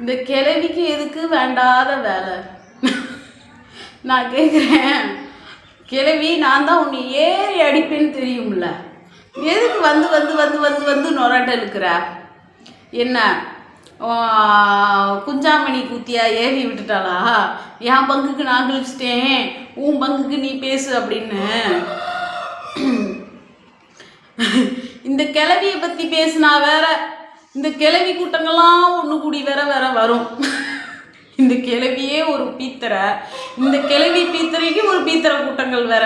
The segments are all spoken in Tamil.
இந்த கிழவிக்கு எதுக்கு வேண்டாத வேலை? நான் கேட்குறேன் கிழவி நான் தான் உன்னை ஏறி அடிப்பேன்னு தெரியும்ல. எதுக்கு வந்து வந்து வந்து வந்து வந்து நொரட்ட இருக்கிற என்ன? குஞ்சாமணி கூத்தியா ஏவி விட்டுட்டாளா? என் பங்குக்கு நான் கழிச்சிட்டேன். உன் பங்குக்கு நீ பேசு அப்படின்னு. இந்த கிளவியை பற்றி பேசினா வேற. இந்த கிளவி கூட்டங்கள்லாம் ஒன்று கூடி வேற வேற வரும். இந்த கிளவியே ஒரு பீத்தரை இந்த கிளவி பீத்தரைக்கு ஒரு பீத்தரை கூட்டங்கள் வேற.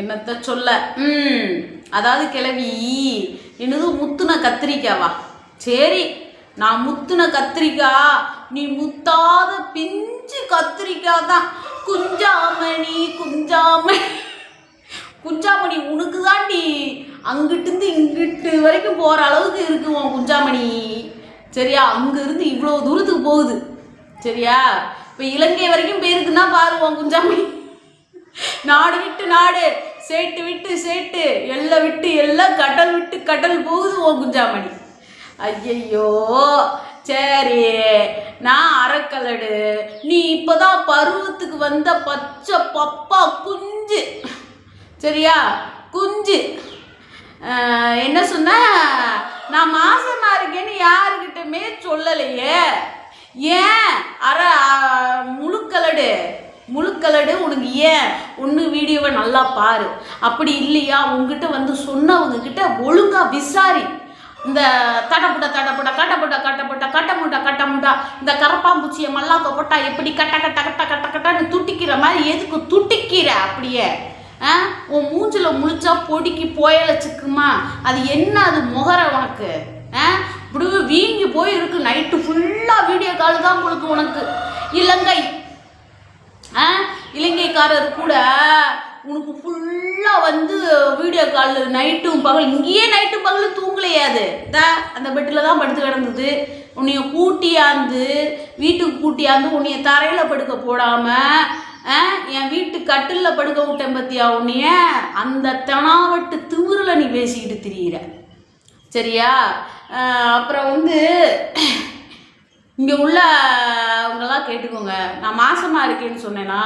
என்னத்த சொல்ல? ம் அதாவது கிளவி என்னது முத்துன கத்திரிக்காவா? சரி நான் முத்துன கத்திரிக்காய் நீ முத்தாத பிஞ்சு கத்திரிக்காய் தான். குஞ்சாமணி குஞ்சாமணி. குஞ்சாமணி உனக்கு தாண்டி அங்கிட்டிருந்து இங்கிட்டு வரைக்கும் போகிற அளவுக்கு இருக்கு உன் குஞ்சாமணி. சரியா? அங்கேருந்து இவ்வளோ தூரத்துக்கு போகுது. சரியா? இப்போ இலங்கை வரைக்கும் போயிருக்குன்னா பாருவோம் குஞ்சாமணி. நாடு விட்டு நாடு சேட்டு விட்டு சேட்டு எல்லை விட்டு எல்லாம் கடல் விட்டு கடல் போகுது உன் குஞ்சாமணி. ஐயையோ! சரி நான் அறக்கலடு நீ இப்போதான் பருவத்துக்கு வந்த பச்சை பப்பா குஞ்சு. சரியா? குஞ்சு. என்ன சொன்ன? நான் மாசமா இருக்கேன்னு யாருக்கிட்டமே சொல்லலையே. ஏன்? அற முழுக்கலடு. முழுக்கலடு உனக்கு ஏன்? ஒன்று வீடியோவை நல்லா பாரு. அப்படி இல்லையா? உங்ககிட்ட வந்து சொன்னவங்க கிட்ட ஒழுங்கா விசாரி. இந்த தடப்புட தடப்புட கட்டப்புட கட்டப்புட்ட கட்டமுட்டா கட்டமுட்டா இந்த கரப்பாம்பூச்சியை மல்லாக்க போட்டா எப்படி கட்ட கட்ட கட்ட கட்ட கட்டன்னு துட்டிக்கிற மாதிரி எதுக்கு துட்டிக்கிற அப்படியே? உன் மூஞ்சில் முழிச்சா பொடிக்கு போயலச்சுக்குமா அது என்ன அது முகர உனக்கு ஆ? இப்படி வீங்கி போய் இருக்கு நைட்டு ஃபுல்லாக வீடியோ கால் தான் உங்களுக்கு உனக்கு. இலங்கை. ஆ? இலங்கைக்காரர் கூட உனக்கு ஃபுல்லாக வந்து வீடியோ கால் நைட்டும் பகல் இங்கேயே நைட்டும் பகலும் தூங்கலையாது அந்த பெட்டில் தான் படுத்து கிடந்தது. உன்னைய கூட்டியாந்து வீட்டுக்கு கூட்டியாந்து உன்னைய தரையில் படுக்க போடாமல் என் வீட்டு கட்டிலில் படுக்க விட்டேன் பத்தியா உன்னைய? அந்த தெனாவட்டு திமிரில் நீ பேசிக்கிட்டு திரியிற. சரியா? அப்புறம் வந்து இங்கே உள்ள அவங்கெல்லாம் கேட்டுக்கோங்க. நான் மாசமாக இருக்கேன்னு சொன்னேன்னா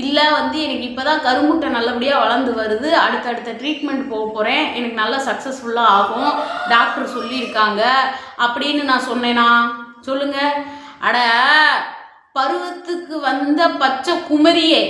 இல்லை வந்து எனக்கு இப்போ தான் கருமுட்டை நல்லபடியாக வளர்ந்து வருது. அடுத்தடுத்த ட்ரீட்மெண்ட் போக போகிறேன் எனக்கு நல்லா சக்ஸஸ்ஃபுல்லாக ஆகும். டாக்டர் சொல்லியிருக்காங்க. அப்படின்னு நான் சொன்னேனா? சொல்லுங்கள் அட பருவத்துக்கு வந்த பச்சை குமரியே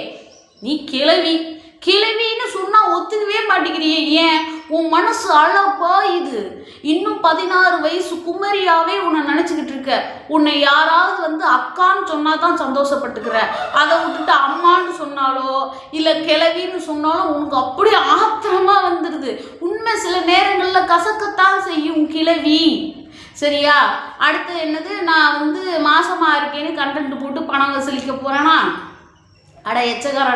நீ கிளவி கிளவின்னு சொன்னா ஒத்துக்கவே மாட்டேங்கிறியே ஏன்? உன் மனசு அழப்பா இது. இன்னும் பதினாறு வயசு குமரியாவே உன்னை நினச்சிக்கிட்டு இருக்க. உன்னை யாராவது வந்து அக்கான்னு சொன்னா தான் சந்தோஷப்பட்டுக்கிற. அதை விட்டுட்டு அம்மான்னு சொன்னாலோ இல்லை கிளவின்னு சொன்னாலும் உனக்கு அப்படியே ஆத்திரமா வந்துடுது. உண்மை சில நேரங்களில் கசக்கத்தான் செய்யும் கிளவி சரியா? அடுத்து என்னது? நான் வந்து மாசமா இருக்கேன்னு கண்டென்ட் போட்டு பணம் வசூலிக்க போறேனா? அட எச்சக்கார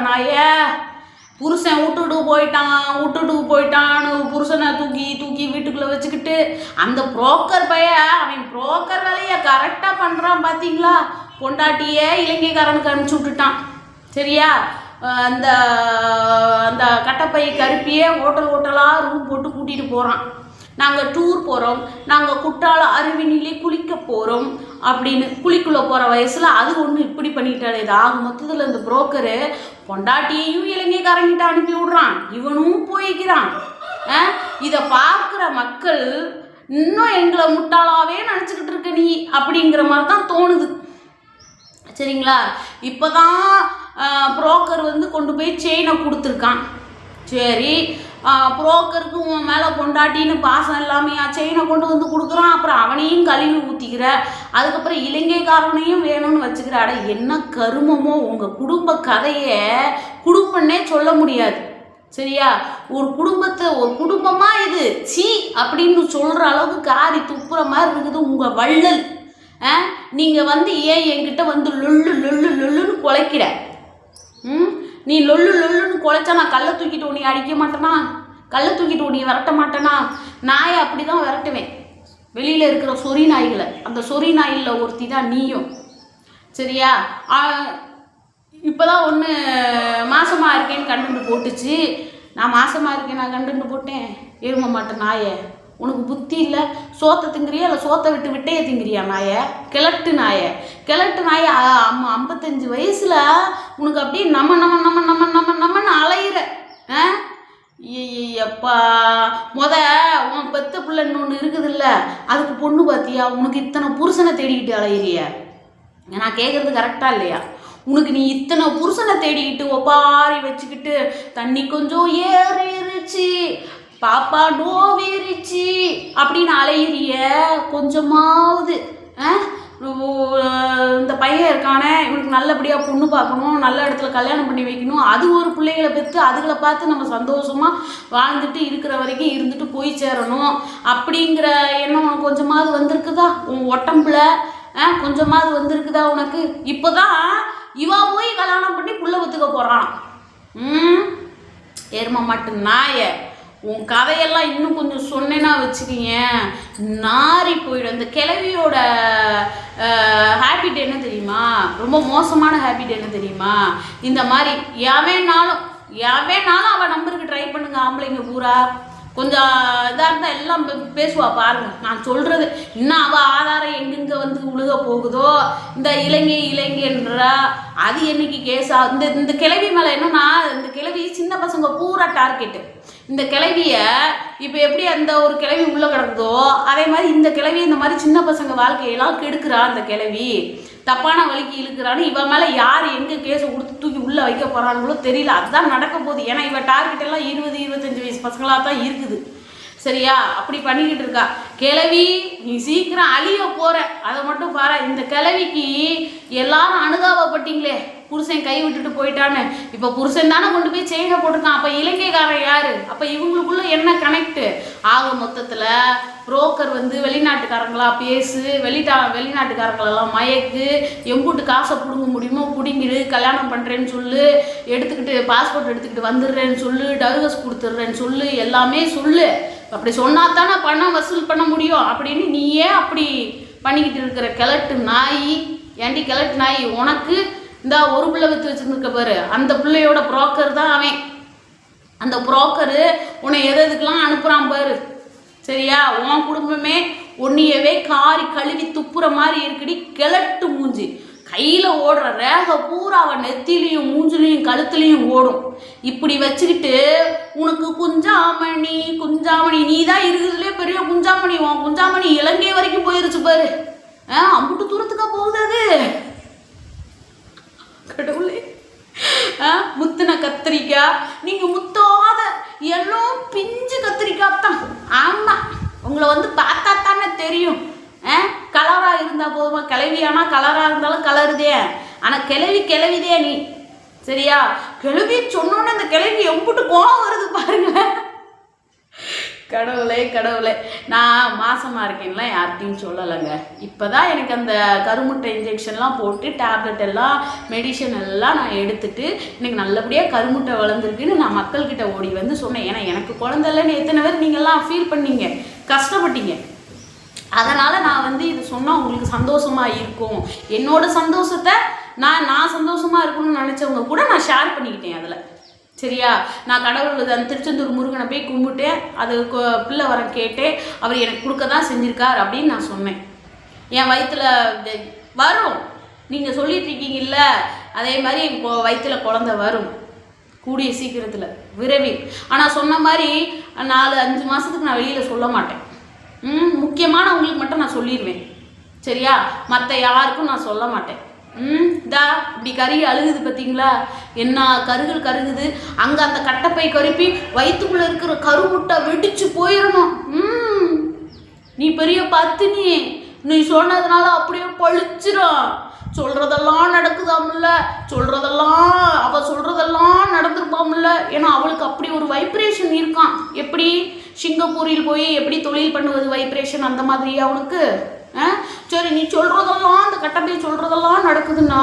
புருஷன் விட்டுட்டு போயிட்டான் விட்டுட்டு போயிட்டான்னு புருஷனை தூக்கி தூக்கி வீட்டுக்குள்ளே வச்சுக்கிட்டு அந்த புரோக்கர் பைய அவன் புரோக்கர் வேலையை கரெக்டாக பண்ணுறான் பார்த்தீங்களா பொண்டாட்டியே இலங்கைக்காரனுக்கு அனுப்பிச்சி விட்டுட்டான். சரியா? அந்த அந்த கட்டப்பை கருப்பியே ஹோட்டல் ஹோட்டலாக ரூம் போட்டு கூட்டிகிட்டு போகிறான் நாங்கள் டூர் போகிறோம் நாங்கள் குற்றால அருவினிலே குளிக்க போகிறோம் அப்படின்னு குளிக்குள்ளே போகிற வயசில் அது ஒன்று இப்படி பண்ணிட்டாலே இது ஆக மொத்தத்தில் இந்த புரோக்கரு பொண்டாட்டியையும் இலங்கைக்காரங்கிட்ட அனுப்பி விடுறான். இவனும் போய்க்கிறான். இதை பார்க்குற மக்கள் இன்னும் எங்களை முட்டாளாவே நினச்சிக்கிட்டு இருக்க நீ அப்படிங்கிற மாதிரி தான் தோணுது. சரிங்களா? இப்போ தான் புரோக்கர் வந்து கொண்டு போய் செயினை கொடுத்துருக்கான். சரி. புரோக்கருக்கு உன் மேலே பொண்டாட்டின்னு பாசம் இல்லாமையா செயினை கொண்டு வந்து கொடுக்குறான். அப்புறம் அவனையும் கழுவி ஊற்றிக்கிற அதுக்கப்புறம் இலங்கைக்காரனையும் வேணும்னு வச்சுக்கிற. அட என்ன கருமமோ. உங்கள் குடும்ப கதையை குடும்பன்னே சொல்ல முடியாது. சரியா? ஒரு குடும்பத்தை ஒரு குடும்பமாக இது? சி அப்படின்னு சொல்கிற அளவுக்கு காரி துப்புற மாதிரி இருக்குது உங்கள் வள்ளல். ஆ நீங்கள் வந்து ஏன் என்கிட்ட வந்து லொல்லு லொல்லு லொல்லுன்னு குலைக்கிற? ம்? நீ லொல்லு லொல்லுன்னு குலைச்சா நான் கல்லை தூக்கிட்டு உன்னை அடிக்க மாட்டேனா? கல்லை தூக்கிட்டு ஓடி விரட்ட மாட்டேனா? நாயை அப்படி தான் விரட்டுவேன். வெளியில் இருக்கிற சொறி நாய்களை. அந்த சொறி நாயில் ஒருத்தி தான் நீயும். சரியா? இப்போ தான் ஒன்று மாசமாக இருக்கேன்னு கண்டுண்டு போட்டுச்சு. நான் மாசமாக இருக்கேன் நான் கண்டுண்டு போட்டேன். எரும மாட்டேன் நாயை. உனக்கு புத்தி இல்லை? சோத்தை திங்கிறியா இல்லை சோத்தை விட்டு விட்டே திங்கிறியா நாயை? கிழட்டு நாயை. கிழட்டு நாயை அம் ஐம்பத்தஞ்சு வயசில் உனக்கு அப்படியே நம்ம நம்ம நம்ம நம்ம நம்ம நம்மன்னு அலையிற ஆ? ஐயப்பா முத உன் பெத்த பிள்ளைன்னு ஒன்று இருக்குதுல்ல அதுக்கு பொண்ணு பார்த்தியா உனக்கு இத்தனை புருஷனை தேடிக்கிட்டு அலையிறிய? நான் கேட்குறது கரெக்டாக இல்லையா? உனக்கு நீ இத்தனை புருஷனை தேடிக்கிட்டு ஒப்பாரி வச்சுக்கிட்டு தண்ணி கொஞ்சம் ஏறிருச்சு பாப்பா நோவேறிச்சு அப்படின்னு அலையிறிய? கொஞ்சமாவது ஆ? இந்த பையன் இருக்கானே இவனுக்கு நல்லபடியாக பொண்ணு பார்க்கணும் நல்ல இடத்துல கல்யாணம் பண்ணி வைக்கணும் அது ஒரு பிள்ளைகளை பெற்று அதுகளை பார்த்து நம்ம சந்தோஷமாக வாழ்ந்துட்டு இருக்கிற வரைக்கும் இருந்துட்டு போய் சேரணும். அப்படிங்கிற எண்ணம் உனக்கு கொஞ்சமாவது வந்திருக்குதா? உன் உடம்புல ஆ கொஞ்சமாவது வந்திருக்குதா உனக்கு? இப்போ தான் இவா போய் கல்யாணம் பண்ணி புள்ள ஒத்துக்க போகிறான் ம்? எரும மாட்டு நாயை. உன் கதையெல்லாம் இன்னும் கொஞ்சம் சொன்னேன்னா வச்சுக்கிங்க நாரி போயிடும் இந்த கிளவியோட ஹேபிட் என்ன தெரியுமா? ரொம்ப மோசமான ஹேபிட் என்ன தெரியுமா? இந்த மாதிரி எவனாலும் எவனாலும் அவள் நம்பருக்கு ட்ரை பண்ணுங்க ஆம்பளைங்க பூரா. கொஞ்சம் இதாக இருந்தால் எல்லாம் பே- பேசுவா பாருங்க. நான் சொல்கிறது இன்னும் அவள் ஆதாரம் எங்கெங்கே வந்து உழுக போகுதோ இந்த இலங்கை இலங்கைன்றா அது என்னைக்கு கேஸா இந்த இந்த கிளவி மேலே என்னன்னா இந்த கிளவி சின்ன பசங்க பூரா டார்கெட்டு இந்த கிளவிய இப்போ எப்படி அந்த ஒரு கிளவி உள்ளே கிடக்குதோ அதே மாதிரி இந்த கிளவி இந்த மாதிரி சின்ன பசங்க வாழ்க்கையெல்லாம் கெடுக்கிறா அந்த கிளவி. தப்பான வழிக்கு இழுக்கிறான்னு இவன் மேலே யார் எங்கே கேஸை கொடுத்து தூக்கி உள்ளே வைக்க போகிறாங்களோ தெரியல. அதுதான் நடக்க போகுது. ஏன்னா இவன் டார்கெட் எல்லாம் இருபது இருபத்தஞ்சு வயசு பசங்களாக தான் இருக்குது. சரியா? அப்படி பண்ணிக்கிட்டு இருக்கா. கிளவி நீ சீக்கிரம் அழிய போகிற அதை மட்டும் பாரு இந்த கிளவிக்கு எல்லாரும் அனுதாபப்பட்டீங்களே புருஷன் கை விட்டுட்டு போயிட்டான்னு. இப்போ புருஷன் தானே கொண்டு போய் செயினை போட்டிருக்கான். அப்போ இலங்கைக்காரன் யாரு? அப்போ இவங்களுக்குள்ள என்ன கனெக்ட் ஆக மொத்தத்தில் புரோக்கர் வந்து வெளிநாட்டுக்காரங்களா பேசு வெளிட்டா வெளிநாட்டுக்காரங்களெல்லாம் மயக்கு எம்பூட்டு காசை பிடுங்க முடியுமோ பிடுங்கிடு கல்யாணம் பண்ணுறேன்னு சொல்லு எடுத்துக்கிட்டு பாஸ்போர்ட் எடுத்துக்கிட்டு வந்துடுறேன்னு சொல்லு டர்வஸ் கொடுத்துட்றேன்னு சொல்லு எல்லாமே சொல்லு. அப்படி சொன்னா தானே பணம் வசூல் பண்ண முடியும். அப்படின்னு நீ ஏன் அப்படி பண்ணிக்கிட்டு இருக்கிற கிழட்டு நாய் ஏண்டி கிழட்டு நாய் உனக்கு இந்த ஒரு பிள்ளை வித்து வச்சுருந்துருக்க பாரு. அந்த பிள்ளையோட புரோக்கர் தான் அவன். அந்த புரோக்கரு உன்னை எது எதுக்கெல்லாம் அனுப்புகிறான் பாரு. சரியா? உன் குடும்பமே உன்னையவே காரி கழுவி துப்புற மாதிரி இருக்குடி கிழட்டு மூஞ்சி. கையில் ஓடுற ரேகை பூரா அவன் நெத்திலையும் மூஞ்சிலையும் கழுத்துலையும் ஓடும். இப்படி வச்சுக்கிட்டு உனக்கு குஞ்சாமணி குஞ்சாமணி நீ தான் இருக்கிறதுலே பெரிய குஞ்சாமணி. உன் குஞ்சாமணி இலங்கை வரைக்கும் போயிருச்சு பாரு. ஆ அம்புட்டு தூரத்துக்கா போகுது அது? கடவுளே. ஆ, முத்துன கத்திரிக்காய். நீங்க முத்தாத எல்லாம் பிஞ்சு கத்திரிக்காய் தான். ஆமா உங்களை வந்து பார்த்தா தானே தெரியும். ஆ கலரா இருந்தா போதுமா? கிளவியானா கலரா இருந்தாலும் கலருதே. ஆனா கிளவி கிளவிதே நீ. சரியா? கிளவி சொன்னோன்னே அந்த கிளவி எம்பிட்டு கோவம் வருது பாருங்களேன். கடவுளே கடவுளே. நான் மாசமாக இருக்கேன்லாம் யார்கிட்டையும் சொல்லலைங்க. இப்போ தான் எனக்கு அந்த கருமுட்டை இன்ஜெக்ஷன்லாம் போட்டு டேப்லெட் எல்லாம் மெடிசன் எல்லாம் நான் எடுத்துட்டு எனக்கு நல்லபடியாக கருமுட்டை வளர்ந்துருக்குன்னு நான் மக்கள்கிட்ட ஓடி வந்து சொன்னேன். ஏன்னா எனக்கு குழந்தைலன்னு எத்தனை பேர் நீங்கள்லாம் ஃபீல் பண்ணீங்க? கஷ்டப்பட்டீங்க. அதனால் நான் வந்து இது சொன்னால் உங்களுக்கு சந்தோஷமாக இருக்கும். என்னோட சந்தோஷத்தை நான் நான் சந்தோஷமாக இருக்கணும்னு நினச்சவங்க கூட நான் ஷேர் பண்ணிக்கிட்டேன் அதில். சரியா? நான் கடவுள் அந்த திருச்செந்தூர் முருகனை போய் கும்பிட்டேன். அது பிள்ளை வர கேட்டேன். அவர் எனக்கு கொடுக்க தான் செஞ்சிருக்கார் அப்படின்னு நான் சொன்னேன். என் வயிற்றுல வரும். நீங்கள் சொல்லிட்டுருக்கீங்கல்ல அதே மாதிரி என் கொ- வயித்துல குழந்தை வரும். கூடிய சீக்கிரத்தில். விரைவில். ஆனால் சொன்ன மாதிரி நாலு அஞ்சு மாதத்துக்கு நான் வெளியில் சொல்ல மாட்டேன். ம் முக்கியமானவங்களுக்கு மட்டும் நான் சொல்லிடுவேன் சரியா? மற்ற யாருக்கும் நான் சொல்ல மாட்டேன். ம் தா இப்படி கறி அழுகுது பார்த்தீங்களா என்ன கருகள் கருகுது? அங்கே அந்த கட்டப்பை கருப்பி வயிற்றுக்குள்ளே இருக்கிற கருமுட்டை வெடிச்சு போயிடணும் ம் நீ பெரிய பத்தினி நீ சொன்னதுனால அப்படியே பழிச்சிடும் சொல்கிறதெல்லாம் நடக்குதாமில்ல. சொல்கிறதெல்லாம் அவள் சொல்கிறதெல்லாம் நடந்துருப்பாமில்ல. ஏன்னா அவளுக்கு அப்படி ஒரு வைப்ரேஷன் இருக்கான். எப்படி? சிங்கப்பூரில் போய் எப்படி தொழில் பண்ணுவது வைப்ரேஷன் அந்த மாதிரியா அவனுக்கு சரி நீ சொல்றதெல்லாம் அந்த கட்டப்பை சொல்றதெல்லாம் நடக்குதுன்னா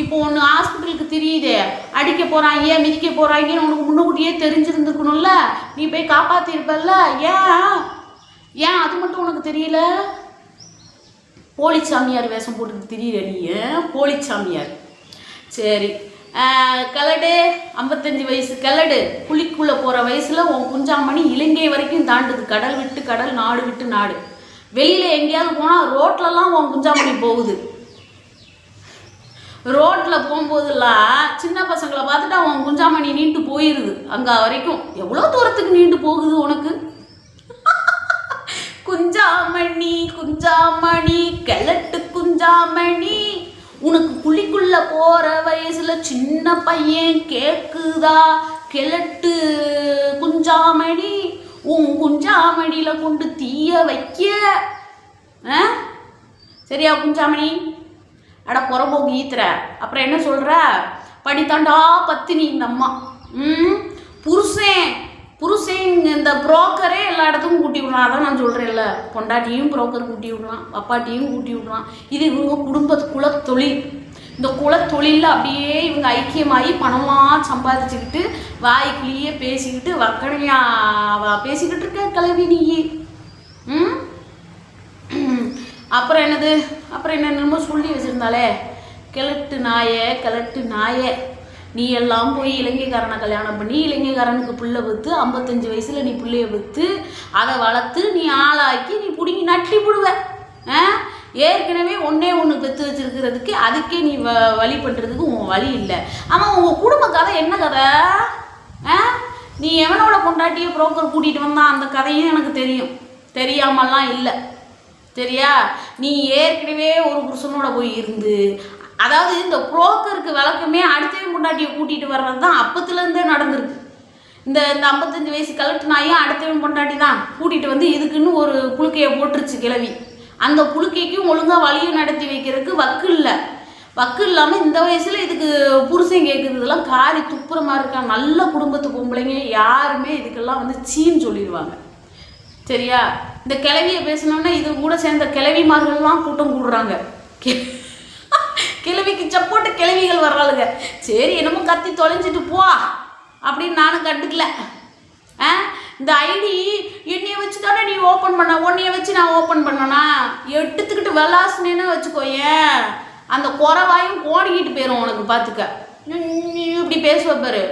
இப்போ ஒன்று ஹாஸ்பிட்டலுக்கு தெரியுதே. அடிக்க போறாங்க மிதிக்க போகிறாங்கன்னு உனக்கு முன்னக்கூட்டியே தெரிஞ்சிருந்துருக்கணும்ல? நீ போய் காப்பாத்திருப்பல்ல? ஏன்? ஏன் அது மட்டும் உனக்கு தெரியல? போலி சாமியார் வேஷம் போட்டுக்கு தெரியல நீ போலி சாமியார் சரி. கலடு ஐம்பத்தஞ்சு வயசு கிழடு புலிக்குள்ளே போகிற வயசில் உன் குஞ்சாமணி இலங்கை வரைக்கும் தாண்டுது. கடல் விட்டு கடல் நாடு விட்டு நாடு. வெளியில் எங்கேயாவது போனால் ரோட்லலாம் உன் குஞ்சாமணி போகுது. ரோட்டில் போகும்போதெல்லாம் சின்ன பசங்களை பார்த்துட்டு அவன் குஞ்சாமணி நீண்டு போயிடுது அங்கே வரைக்கும் எவ்வளோ தூரத்துக்கு நீண்டு போகுது உனக்கு? குஞ்சாமணி குஞ்சாமணி கிழட்டு குஞ்சாமணி. உனக்கு குழிக்குள்ள போற வயசுல சின்ன பையன் கேக்குதா? கிழட்டு குஞ்சாமணி. உன் குஞ்சாமணியில கொண்டு தீய வைக்க. ஆ? சரியா குஞ்சாமணி? அட புறம்போக்கு ஈத்துற அப்புறம் என்ன சொல்ற? படித்தாண்டா பத்தினி இந்த அம்மா ம்? புருஷன். புருஷன் இந்த புரோக்கரே எல்லா இடத்துக்கும் கூட்டி விடலாம். அதான் நான் சொல்கிறேன்ல பொண்டாட்டியும் புரோக்கர் கூட்டி விடலாம். அப்பாட்டியும் கூட்டி விடலாம். இது இவங்க குடும்ப குலத்தொழில் இந்த குலத்தொழிலில் அப்படியே இவங்க ஐக்கியமாகி பணமாக சம்பாதிச்சுக்கிட்டு வாய்க்குள்ளேயே பேசிக்கிட்டு வக்கணையா வா- பேசிக்கிட்டு இருக்க கிளவி நீ ம்? அப்புறம் என்னது? அப்புறம் என்ன என்னமோ சொல்லி வச்சுருந்தாலே கிழட்டு நாயே கிழட்டு நாயே. நீ எல்லாம் போய் இலங்கைக்காரனை கல்யாணம் பண்ணி இலங்கைக்காரனுக்கு புள்ள விற்று ஐம்பத்தஞ்சு வயசில் நீ பிள்ளைய விற்று அதை வளர்த்து நீ ஆளாக்கி நீ பிடுங்கி நட்டி விடுவ ஆ? ஏற்கனவே ஒன்றே ஒன்று பெற்று வச்சிருக்கிறதுக்கு அதுக்கே நீ வ வழி பண்ணுறதுக்கு உன் வழி இல்லை. ஆமாம் உங்கள் குடும்ப கதை என்ன கதை? ஆ? நீ எவனோட பொண்டாட்டியை புரோக்கர் கூட்டிகிட்டு வந்தான் அந்த கதையும் எனக்கு தெரியும். தெரியாமலாம் இல்லை. சரியா? நீ ஏற்கனவே ஒரு புருஷனோட போய் இருந்து அதாவது இந்த புரோக்கருக்கு வழக்கமே அடுத்தவன் பொண்டாட்டியை கூட்டிகிட்டு வர்றது தான் அப்பத்துலேருந்தே நடந்திருக்கு. இந்த இந்த ஐம்பத்தஞ்சு வயசு கலெக்ட் நாயும் அடுத்தவன் பொண்டாட்டி தான் கூட்டிகிட்டு வந்து இதுக்குன்னு ஒரு புழுக்கையை போட்டுருச்சு கிளவி அந்த புழுக்கைக்கும் ஒழுங்காக வழியை நடத்தி வைக்கிறதுக்கு வக்கு இல்லை. வக்கு இல்லாமல் இந்த வயசில் இதுக்கு புருஷன் கேட்குறது இதெல்லாம் காரி துப்புற மாதிரி இருக்கா நல்ல குடும்பத்து பொம்பளைங்க யாருமே இதுக்கெல்லாம் வந்து சீன்னு சொல்லிடுவாங்க. சரியா? இந்த கிளவியை பேசணும்னா இது கூட சேர்ந்த கிளவிமார்கள்லாம் கூட்டம் கூடுறாங்க. கி- கிளவிக்கு சப்போட்டு கிளவிகள் வர்றாளுங்க. சரி என்னமோ கத்தி தொலைஞ்சிட்டு போ அப்படின்னு நானும் கண்டுக்கல. ஆ? இந்த ஐடி என்னைய வச்சு தானே நீ ஓப்பன் பண்ண? உன்னைய வச்சு நான் ஓப்பன் பண்ணனா? எடுத்துக்கிட்டு விளாசுனேன்னு வச்சுக்கோயேன் அந்த குறவாயும் ஓடிக்கிட்டு போயிடும் உனக்கு பார்த்துக்க இப்படி பேசுவ பாரு.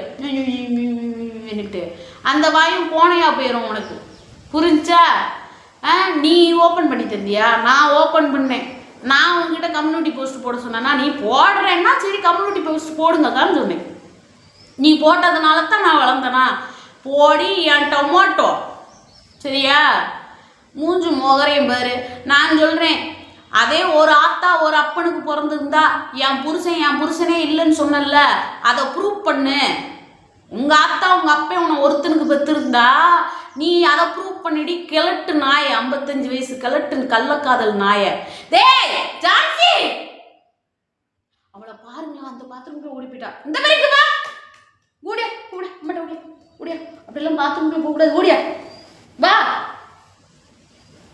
அந்த வாயும் போனையா போயிடும் உனக்கு. புரிஞ்சா? ஆ நீ ஓப்பன் பண்ணி தந்தியா? நான் ஓப்பன் பண்ணேன். நான் உங்ககிட்ட கம்யூனிட்டி போஸ்ட் போட சொன்னேன்னா நீ போடுறேன்னா சரி கம்யூனிட்டி போஸ்ட் போடுங்கக்கான்னு சொன்னேன். நீ போட்டதுனால தான் நான் வளர்ந்தேனா? போடி என் டொமோட்டோ சரியா? மூஞ்சு மோகரையும் பாரு. நான் சொல்கிறேன் அதே ஒரு ஆத்தா ஒரு அப்பனுக்கு பிறந்திருந்தா என் புருஷன் என் புருஷனே இல்லைன்னு சொன்னல அதை ப்ரூவ் பண்ணு. உங்கள் ஆத்தா உங்கள் அப்பே உன்னை ஒருத்தனுக்கு பெற்றிருந்தா நீ அதை ப்ரூவ் பண்ணிடி கிழட்டு நாய ஐம்பத்தஞ்சு வயசு கிழட்டு கள்ளக்காதல் நாய. டேய் ஜான்சி! அவளை பாருங்களா அந்த பாத்ரூம்குள்ள ஓடி போயிட்டா. இந்த மாதிரி வா. ஓடியா ஓடியா அம்மாட்ட ஓடியா ஓடியா அப்படிலாம் பாத்ரூம்குள்ள போகக்கூடாது. ஓடியா வா.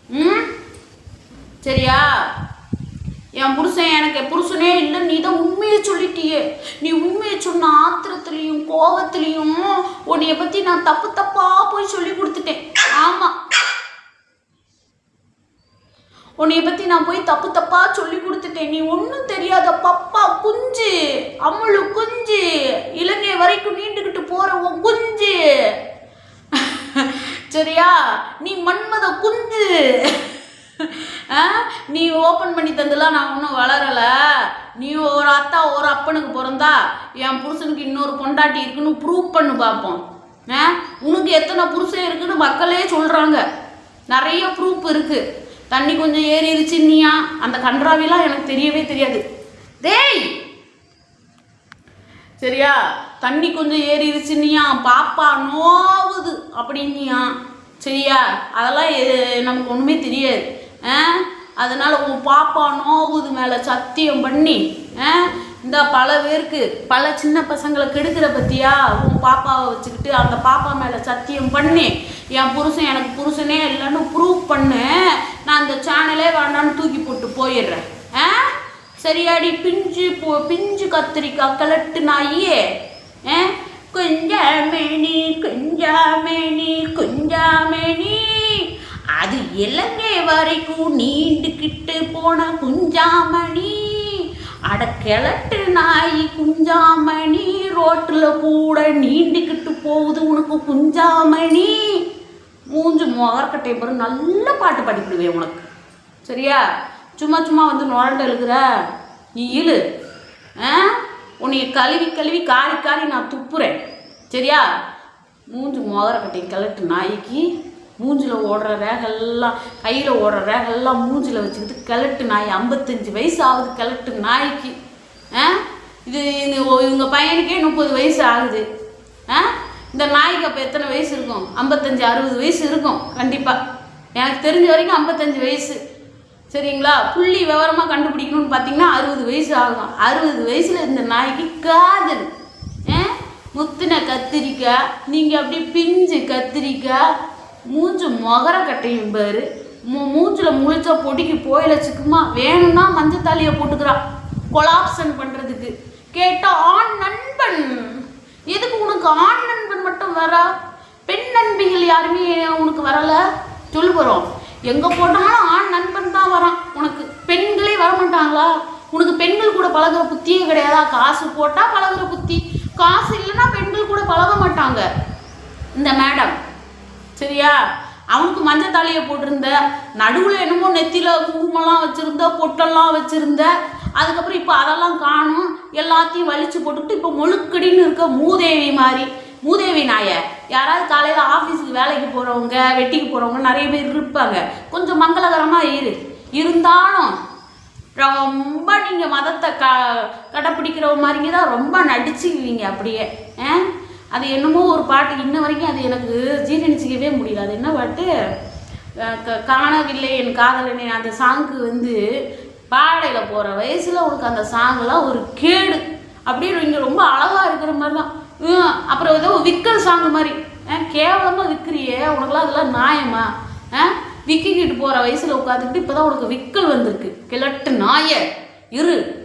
ம்? சரியா? என் புருஷன் எனக்கு புருஷனே இல்லை நீ தான் உண்மையை சொல்லிட்டியே. நீ உண்மையை சொன்ன ஆத்திரத்துலேயும் கோபத்துலேயும் உன்னைய பற்றி நான் தப்பு தப்பாக போய் சொல்லி கொடுத்துட்டேன் ஆமாம் உன்னைய பற்றி நான் போய் தப்பு தப்பாக சொல்லி கொடுத்துட்டேன். நீ ஒன்றும் தெரியாத பப்பா குஞ்சு அம்முழு குஞ்சு இலங்கை வரைக்கும் நீண்டுக்கிட்டு போகிற உன் குஞ்சு. சரியா? நீ மன்மத குஞ்சு. ஆ? நீ ஓப்பன் பண்ணி தந்துலாம் நான் ஒன்றும் வளரலை. நீ ஒரு அத்தா ஒரு அப்பனுக்கு பிறந்தா என் புருஷனுக்கு இன்னொரு பொண்டாட்டி இருக்குன்னு ப்ரூவ் பண்ணு பார்ப்போம் ஆ? உனக்கு எத்தனை புருஷன் இருக்குன்னு மக்களே சொல்கிறாங்க நிறைய ப்ரூஃப் இருக்குது தண்ணி கொஞ்சம் ஏறிடுச்சு நீயா? அந்த கன்றாவிலாம் எனக்கு தெரியவே தெரியாது. டேய்! சரியா? தண்ணி கொஞ்சம் ஏறிடுச்சு நீயா? பாப்பா நோவுது அப்படின்னியா? சரியா? அதெல்லாம் நமக்கு ஒன்றுமே தெரியாது. ஆ? அதனால் உன் பாப்பா நோவுது மேலே சத்தியம் பண்ணி ஆ? இந்த பல பேருக்கு பல சின்ன பசங்களை கெடுக்கிற பத்தியா? உன் பாப்பாவை வச்சுக்கிட்டு அந்த பாப்பா மேலே சத்தியம் பண்ணி. என் புருஷன் எனக்கு புருஷனே இல்லைன்னு ப்ரூவ் பண்ணு. நான் அந்த சேனலே வேண்டான்னு தூக்கி போட்டு போயிடுறேன். ஆ? சரியாடி பிஞ்சு போ பிஞ்சு கத்திரிக்காய் கலட்டு நாயே. ஆ? குஞ்சாமணி குஞ்சாமணி குஞ்சாமேணி அது இலங்கை வரைக்கும் நீண்டுக்கிட்டு போன குஞ்சாமணி. அட கிழட்டு நாய் குஞ்சாமணி ரோட்டில் கூட நீண்டிக்கிட்டு போகுது உனக்கு குஞ்சாமணி. மூஞ்சு முகர்கட்டை பிறகு நல்ல பாட்டு பாடிக்கிடுவேன் உனக்கு. சரியா? சும்மா சும்மா வந்து நுழண்டு எழுகிற நீ இழு. ஆ? உன்னைய கழுவி கழுவி காரி காரி நான் துப்புறேன். சரியா? மூஞ்சு முகரக்கட்டை கிழட்டு நாய்க்கு மூஞ்சில் ஓடுற ரேகெல்லாம் கையில் ஓடுற ரேகெல்லாம் மூஞ்சில் வச்சுக்கிட்டு கிழட்டு நாய். ஐம்பத்தஞ்சு வயசு ஆகுது கிழட்டு நாய்க்கு. ஆ? இது இது இவங்க பையனுக்கே முப்பது வயசு ஆகுது. ஆ? இந்த நாய்க்கு அப்போ எத்தனை வயசு இருக்கும்? ஐம்பத்தஞ்சு அறுபது வயசு இருக்கும் கண்டிப்பாக எனக்கு தெரிஞ்ச வரைக்கும் ஐம்பத்தஞ்சு வயசு. சரிங்களா? புள்ளி விவரமாக கண்டுபிடிக்கணும்னு பார்த்தீங்கன்னா அறுபது வயசு ஆகும். அறுபது வயசில் இந்த நாய்க்கு காதல். ஆ? முத்தின கத்திரிக்காய் நீங்கள் அப்படியே பிஞ்சு கத்திரிக்காய் மூஞ்சு மொகர கட்டையும் பாரு. மூ மூஞ்சில் முழிச்சா பொடிக்கு போயில சிக்குமா? வேணும்னா மஞ்சள் தாலியை போட்டுக்கிறான் கொலாப்ஷன் பண்ணுறதுக்கு கேட்டால் ஆண் நண்பன். எதுக்கு உனக்கு ஆண் நண்பன் மட்டும் வரா? பெண் நண்பிகள் யாருமே உனக்கு வரலை? சொல்லு போகிறோம் எங்கே போட்டாலும் ஆண் நண்பன் தான் வரான் உனக்கு. பெண்களே வர மாட்டாங்களா உனக்கு பெண்கள் கூட பழகுற புத்தியே கிடையாதா? காசு போட்டால் பழகுற புத்தி. காசு இல்லைன்னா பெண்கள் கூட பழக மாட்டாங்க. இந்த மேடம் சரியா? அவனுக்கு மஞ்சள் தாலியை போட்டிருந்த நடுவில் என்னமோ நெத்தியில் குங்குமம்லாம் வச்சுருந்த பொட்டெல்லாம் வச்சுருந்த அதுக்கப்புறம் இப்போ அதெல்லாம் காணும் எல்லாத்தையும் வலிச்சு போட்டுக்கிட்டு இப்போ முழுக்கடின்னு இருக்க மூதேவி மாதிரி. மூதேவி நாய யாராவது காலையில் ஆஃபீஸுக்கு வேலைக்கு போகிறவங்க வெட்டிக்கு போகிறவங்க நிறைய பேர் இருப்பாங்க. கொஞ்சம் மங்களகரமாக இரு. இருந்தாலும் ரொம்ப நீங்கள் மதத்தை க கடைப்பிடிக்கிற மாதிரிங்க தான் ரொம்ப நடிச்சுக்குவீங்க அப்படியே. ஆ? அது என்னமோ ஒரு பாட்டு. இன்ன வரைக்கும் அது எனக்கு ஜீரணிச்சிக்கவே முடியல. அது என்ன பாட்டு? க- காணவில்லை என் காதலனே. அந்த சாங்க்கு வந்து பாடையில் போகிற வயசில் உனக்கு அந்த சாங்லாம் ஒரு கேடு. அப்படியே இங்கே ரொம்ப அழகாக இருக்கிற மாதிரி தான் அப்புறம் ஏதோ விற்கிற சாங் மாதிரி. கேவலமாக விற்கிறியே உனக்குலாம் அதெல்லாம் நியாயமா? ஆ போகிற வயசில் உட்காந்துக்கிட்டு இப்போ தான் உனக்கு விற்கல் வந்திருக்கு. கிழட்டு நாய. இரு.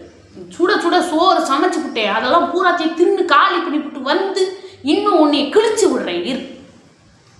சுட சுட சோறு சமைச்சு விட்டேன் அதெல்லாம் பூராத்தையும் தின்னு காலி பண்ணிவிட்டு வந்து இன்னும் உன்னை கிழிச்சு விடுறேன் இரு.